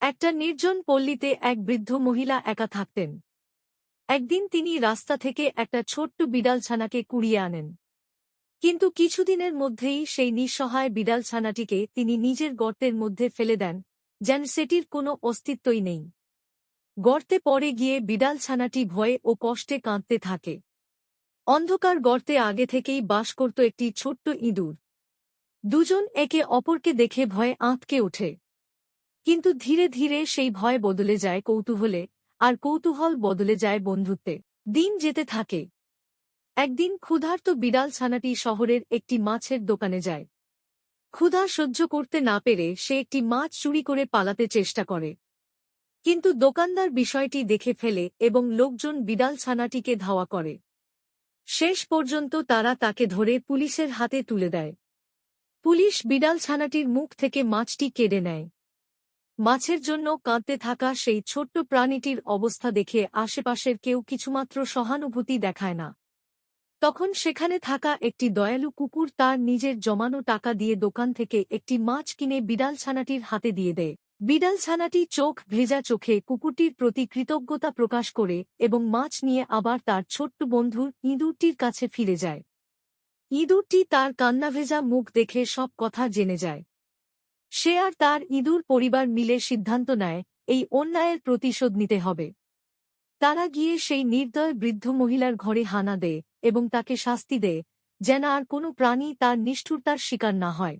একটা নির্জন পল্লীতে এক বৃদ্ধ মহিলা একা থাকতেন। একদিন তিনি রাস্তা থেকে একটা ছোট্ট বিড়ালছানাকে কুড়িয়ে আনেন। কিন্তু কিছুদিনের মধ্যেই সেই নিঃসহায় বিড়ালছানাটিকে তিনি নিজের গর্তের মধ্যে ফেলে দেন, যেন সেটির কোনো অস্তিত্বই নেই। গর্তে পড়ে গিয়ে বিড়ালছানাটি ভয়ে ও কষ্টে কাঁদতে থাকে। অন্ধকার গর্তে আগে থেকেই বাস করত একটি ছোট্ট ইঁদুর। দুজন একে অপরকে দেখে ভয়ে আঁতকে ওঠে। কিন্তু ধীরে ধীরে সেই ভয় বদলে যায় কৌতূহলে, আর কৌতূহল বদলে যায় বন্ধুত্বে। দিন যেতে থাকে। একদিন ক্ষুধার্ত বিড়াল ছানাটি শহরের একটি মাছের দোকানে যায়। ক্ষুধা সহ্য করতে না পেরে সে একটি মাছ চুরি করে পালাতে চেষ্টা করে। কিন্তু দোকানদার বিষয়টি দেখে ফেলে এবং লোকজন বিড়াল ছানাটিকে ধাওয়া করে। শেষ পর্যন্ত তারা তাকে ধরে পুলিশের হাতে তুলে দেয়। পুলিশ বিড়াল ছানাটির মুখ থেকে মাছটি কেড়ে নেয়। মাছের জন্য কাঁদতে থাকা সেই ছোট্ট প্রাণীটির অবস্থা দেখে আশেপাশের কেউ কিছুমাত্র সহানুভূতি দেখায় না। তখন সেখানে থাকা একটি দয়ালু কুকুর তার নিজের জমানো টাকা দিয়ে দোকান থেকে একটি মাছ কিনে বিড়াল ছানাটির হাতে দিয়ে দেয়। বিড়াল ছানাটি চোখ ভেজা চোখে কুকুরটির প্রতি কৃতজ্ঞতা প্রকাশ করে এবং মাছ নিয়ে আবার তার ছোট্ট বন্ধুর ইঁদুরটির কাছে ফিরে যায়। ইঁদুরটি তার কান্নাভেজা মুখ দেখে সব কথা জেনে যায়। সে আর তার ইঁদুর পরিবার মিলে সিদ্ধান্ত নেয়, এই অন্যায়ের প্রতিশোধ নিতে হবে। তারা গিয়ে সেই নির্দয় বৃদ্ধ মহিলার ঘরে হানা দেয় এবং তাকে শাস্তি দেয়, যেন আর কোনো প্রাণী তার নিষ্ঠুরতার শিকার না হয়।